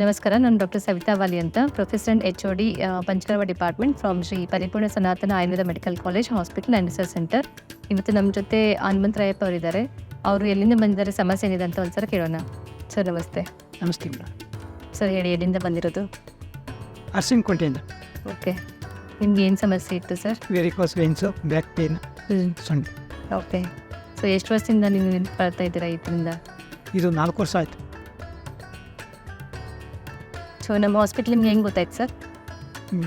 ನಮಸ್ಕಾರ ನಾನು ಡಾಕ್ಟರ್ ಸವಿತಾ ವಾಲಿ ಅಂತ. Professor H O D Panchakarma department from Shri Paripoorna Sanatana Ayurveda medical college hospital and research centre ಇವತ್ತು ನಮ್ಮ ಜೊತೆ ಹನುಮಂತ್ ರಾಯಪ್ಪ ಅವರಿದ್ದಾರೆ. ಅವರು ಎಲ್ಲಿಂದ ಬಂದಿದ್ದಾರೆ ಸಮಸ್ಯೆ ಏನಿದೆ ಅಂತ ಒಂದ್ಸಲ ಕೇಳೋಣ. ಸರ್ ನಮಸ್ತೆ. ನಮಸ್ತೆ ಮೇಡಮ್. ಸರ್ ಹೇಳಿ ಎಲ್ಲಿಂದ ಬಂದಿರೋದು? ಅರ್ಸಿನ್ಕೋಟೆಯಿಂದ ಓಕೆ. ನಿಮ್ಗೆ ಏನು ಸಮಸ್ಯೆ ಇತ್ತು sir? Varicose veins back pain ಸೊಂಟ. ಓಕೆ. ಸೊ ಎಷ್ಟು ವರ್ಷದಿಂದ ನೀವು ಬರ್ತಾ ಇದ್ದೀರಾ ಇದರಿಂದ ಇದು ನಾಲ್ಕು ವರ್ಷ ಆಯಿತು. ಸೊ ನಮ್ಮ ಹಾಸ್ಪಿಟ್ಲ್ ನಿಮ್ಗೆ ಹೆಂಗೆ ಗೊತ್ತಾಯ್ತು ಸರ್?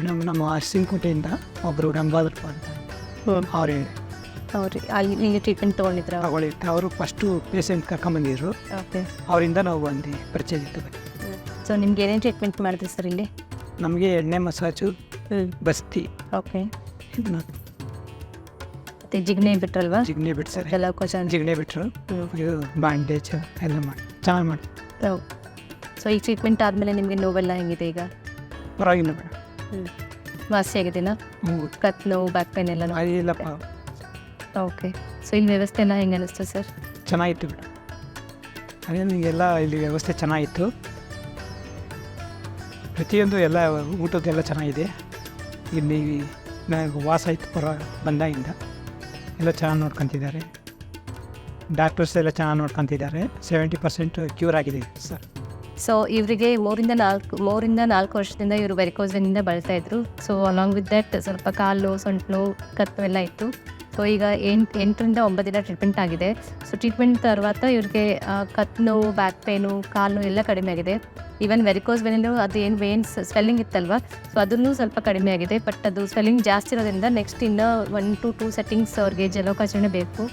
ನಮ್ಮ ನಮ್ಮ ಅರ್ಸಿನ್ಕೋಟೆಯಿಂದ ಒಬ್ಬರು ಗಂಗಾಧರಪ್ಪ ಅಂತ ಅವ್ರು ಅವ್ರು ಅಲ್ಲಿ ನಿಮಗೆ ಟ್ರೀಟ್ಮೆಂಟ್ ತೊಗೊಂಡಿದ್ರ ತಗೊಳ್ಳಿ ಅವರು ಫಸ್ಟು ಪೇಷಂಟ್ ಕರ್ಕೊಂಬಂದಿದ್ರು. ಓಕೆ ಅವರಿಂದ ನಾವು ಬಂದು ಪರಿಚಯ ಇತ್ತು ಸೊ ನಿಮ್ಗೆ ಏನೇನು ಟ್ರೀಟ್ಮೆಂಟ್ ಮಾಡಿದ್ರಿ ಸರ್ ಇಲ್ಲಿ? ನಮಗೆ ಎಣ್ಣೆ ಮಸಾಜು ಬಸ್ತಿ. ಓಕೆ ಮತ್ತೆ ಜಿಗ್ನೆ ಬಿಟ್ರಲ್ವಾ? ಜಿಗ್ನೆ ಬಿಟ್ಟು ಸರ್. ಎಲ್ಲ ಜಿಗ್ನೆ ಬಿಟ್ಟರು ಇದು ಬ್ಯಾಂಡೇಜ್ ಎಲ್ಲ ಮಾಡಿ. ಚೆನ್ನಾಗಿ ಮಾಡಿ. ಸೊ ಈ ಟ್ರೀಟ್ಮೆಂಟ್ ಆದಮೇಲೆ ನಿಮಗೆ ನೋವೆಲ್ಲ ಹೆಂಗಿದೆ ಈಗ? ಪರವಾಗಿಲ್ಲ ಮೇಡಮ್. ವಾಸಿ ಆಗಿದೆನಾ ಹ್ಞೂ ಕತ್ ನೋವು ಬ್ಯಾಕ್ ಪೇನ್ ಎಲ್ಲ ಇಲ್ಲಪ್ಪ ಓಕೆ ಸೊ ಇಲ್ಲಿ ವ್ಯವಸ್ಥೆ ಎಲ್ಲ ಹೆಂಗೆ ಅನಿಸ್ತು ಸರ್? ಚೆನ್ನಾಗಿತ್ತು ಮೇಡಮ್. ಅದೇ ನಿಮಗೆಲ್ಲ ಇಲ್ಲಿ ವ್ಯವಸ್ಥೆ ಚೆನ್ನಾಗಿತ್ತು. ಪ್ರತಿಯೊಂದು ಎಲ್ಲ ಊಟದ್ದೆಲ್ಲ ಚೆನ್ನಾಗಿದೆ. ಇಲ್ಲಿ ನನಗೆ ವಾಸ ಆಯಿತು ಪರ ಬಂದಾಗಿಂದ. ಎಲ್ಲ ಚೆನ್ನಾಗಿ ನೋಡ್ಕೊತಿದ್ದಾರೆ. ಡಾಕ್ಟರ್ಸ್ ಎಲ್ಲ ಚೆನ್ನಾಗಿ ನೋಡ್ಕೊತಿದ್ದಾರೆ. ಸೆವೆಂಟಿ ಪರ್ಸೆಂಟ್ ಕ್ಯೂರ್ ಆಗಿದೆ ಸರ್. ಸೊ ಇವರಿಗೆ ಮೂರಿಂದ ನಾಲ್ಕು ಮೂರಿಂದ ನಾಲ್ಕು ವರ್ಷದಿಂದ ಇವರು ವೆರಿಕೋಸಿನಿಂದ ಬಳಸ್ತಾಯಿದ್ರು ಸೊ ಅಲಾಂಗ್ ವಿತ್ ದಟ್ ಸ್ವಲ್ಪ ಕಾಲು ಸೊಂಟು ನೋವು ಕತ್ತು ಎಲ್ಲ ಇತ್ತು. ಸೊ ಈಗ ಎಂಟು, ಎಂಟರಿಂದ ಒಂಬತ್ತು ದಿನ ಟ್ರೀಟ್ಮೆಂಟ್ ಆಗಿದೆ. ಸೊ ಟ್ರೀಟ್ಮೆಂಟ್ ತರುವಾತ ಇವ್ರಿಗೆ ಕತ್ತು ನೋವು ಬ್ಯಾಕ್ ಪೇನು ಕಾಲು ನೋವು ಎಲ್ಲ ಕಡಿಮೆ ಆಗಿದೆ. ಈವನ್ ವೆರಿಕೋಸ್ ವೆನಿಲು ಅದು ಏನು ವೇನ್ಸ್ ಸ್ವೆಲ್ಲಿಂಗ್ ಇತ್ತಲ್ವ? ಸೊ ಅದನ್ನು ಸ್ವಲ್ಪ ಕಡಿಮೆ ಆಗಿದೆ. ಬಟ್ ಅದು ಸ್ವೆಲ್ಲಿಂಗ್ ಜಾಸ್ತಿ ಇರೋದ್ರಿಂದ ನೆಕ್ಸ್ಟ್ ಇನ್ನೂ ಒನ್ ಟು ಟೂ ಸೆಟ್ಟಿಂಗ್ಸ್ ಅವ್ರಿಗೆ ಜಲೋಕಾಚರಣೆ ಬೇಕು.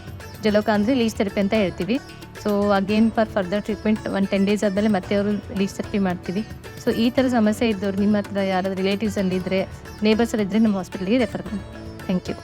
ಜಲೋಕ ಅಂದರೆ ಲೀಸ್ ಥೆರಪಿ ಅಂತ ಹೇಳ್ತೀವಿ. So again for further treatment one ten days ಆದಮೇಲೆ ಮತ್ತೆ ಅವರು ಥೆರಪಿ ಮಾಡ್ತೀವಿ. ಸೊ ಈ ಥರ ಸಮಸ್ಯೆ ಇದ್ದವ್ರು ನಿಮ್ಮ ಹತ್ರ ಯಾರಾದ್ರು ರಿಲೇಟಿವ್ಸಲ್ಲಿ ಇದ್ದರೆ ನೇಬರ್ಸಲ್ಲಿ ಇದ್ದರೆ ನಮ್ಮ ಹಾಸ್ಪಿಟ್ಲಿಗೆ ರೆಫರ್ ಮಾಡಿ. Thank you